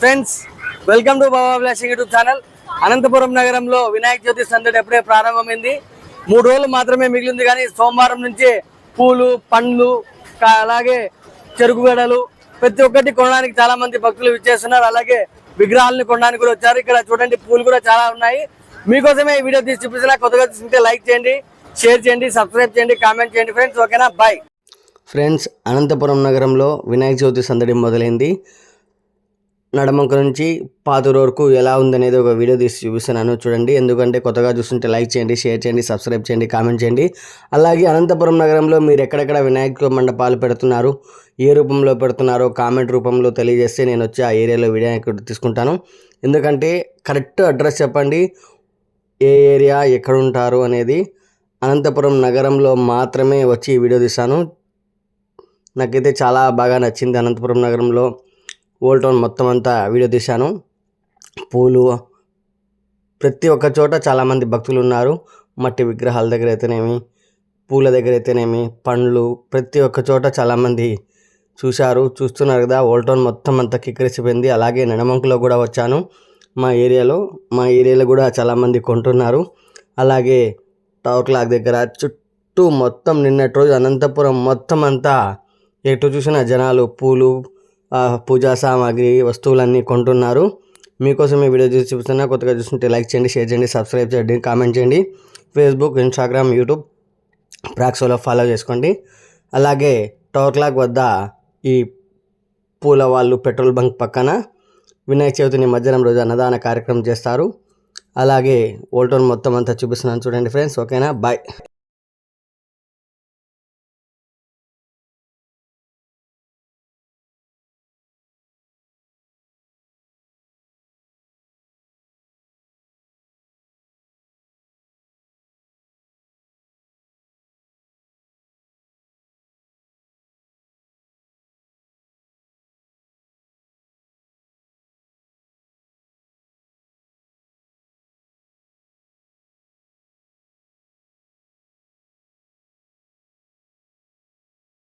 Friends welcome to Baba blushing YouTube channel Anantapuram నగరంలో వినాయక చవితి సందడి ఎప్పుడే ప్రారంభమైంది. మూడు రోజులు మాత్రమే మిగిలింది కానీ సోమవారం నుంచి పూలు పండ్లు అలాగే చెరుకు గడలు ప్రతి ఒక్కటి కొనడానికి చాలా మంది భక్తులు విచ్చేస్తున్నారు. అలాగే విగ్రహాలను కొనడానికి కూడా వచ్చారు. ఇక్కడ చూడండి పూలు కూడా చాలా ఉన్నాయి. మీకోసమే ఈ వీడియో తీసి చూపిస్తున్నా. కొత్తగా తీసుకుంటే లైక్ చేయండి షేర్ చేయండి సబ్స్క్రైబ్ చేయండి కామెంట్ చేయండి. ఫ్రెండ్స్ ఓకేనా? బాయ్ ఫ్రెండ్స్ అనంతపురం నగరంలో వినాయక చవితి సందడి మొదలైంది. నడమంక నుంచి పాతూరు వరకు ఎలా ఉందనేది ఒక వీడియో తీసి చూపిస్తున్నాను. చూడండి ఎందుకంటే కొత్తగా చూస్తుంటే లైక్ చేయండి షేర్ చేయండి సబ్స్క్రైబ్ చేయండి కామెంట్ చేయండి. అలాగే అనంతపురం నగరంలో మీరు ఎక్కడెక్కడ వినాయక మండపాలు పెడుతున్నారు ఏ రూపంలో పెడుతున్నారో కామెంట్ రూపంలో తెలియజేస్తే నేను వచ్చి ఆ ఏరియాలో వినాయకుడు తీసుకుంటాను. ఎందుకంటే కరెక్ట్ అడ్రస్ చెప్పండి ఏ ఏరియా ఎక్కడ ఉంటారు అనేది అనంతపురం నగరంలో మాత్రమే వచ్చి ఈ వీడియో తీస్తాను. నాకైతే చాలా బాగా నచ్చింది అనంతపురం నగరంలో ఓల్డ్ టౌన్ మొత్తం అంతా వీడియో తీశాను. పూలు ప్రతి ఒక్క చోట చాలామంది భక్తులు ఉన్నారు. మట్టి విగ్రహాల దగ్గర అయితేనేమి పూల దగ్గర అయితేనేమి పండ్లు ప్రతి ఒక్క చోట చాలామంది చూశారు చూస్తున్నారు కదా. ఓల్డ్ టౌన్ మొత్తం అంతా కిక్కిరిసిపోయింది. అలాగే నెడమంకులో కూడా వచ్చాను. మా ఏరియాలో మా ఏరియాలో కూడా చాలామంది కొంటున్నారు. అలాగే టవర్ క్లాక్ దగ్గర చుట్టూ మొత్తం నిన్నటి రోజు అనంతపురం మొత్తం అంతా ఎటు చూసినా జనాలు పూలు పూజా సామాగ్రి వస్తువులన్నీ కొంటున్నారు. మీకోసం ఈ వీడియో చూసి చూస్తున్నా కొత్తగా చూస్తుంటే లైక్ చేయండి షేర్ చేయండి సబ్స్క్రైబ్ చేయండి కామెంట్ చేయండి. ఫేస్బుక్ ఇన్స్టాగ్రామ్ యూట్యూబ్ ప్రాక్సోలో ఫాలో చేసుకోండి. అలాగే టవర్ క్లాక్ వద్ద ఈ పూల వాళ్ళు పెట్రోల్ బంక్ పక్కన వినాయక చవితిని మధ్యాహ్నం రోజు అన్నదాన కార్యక్రమం చేస్తారు. అలాగే ఓల్టోన్ మొత్తం అంతా చూపిస్తున్నాను చూడండి ఫ్రెండ్స్. ఓకేనా? బాయ్.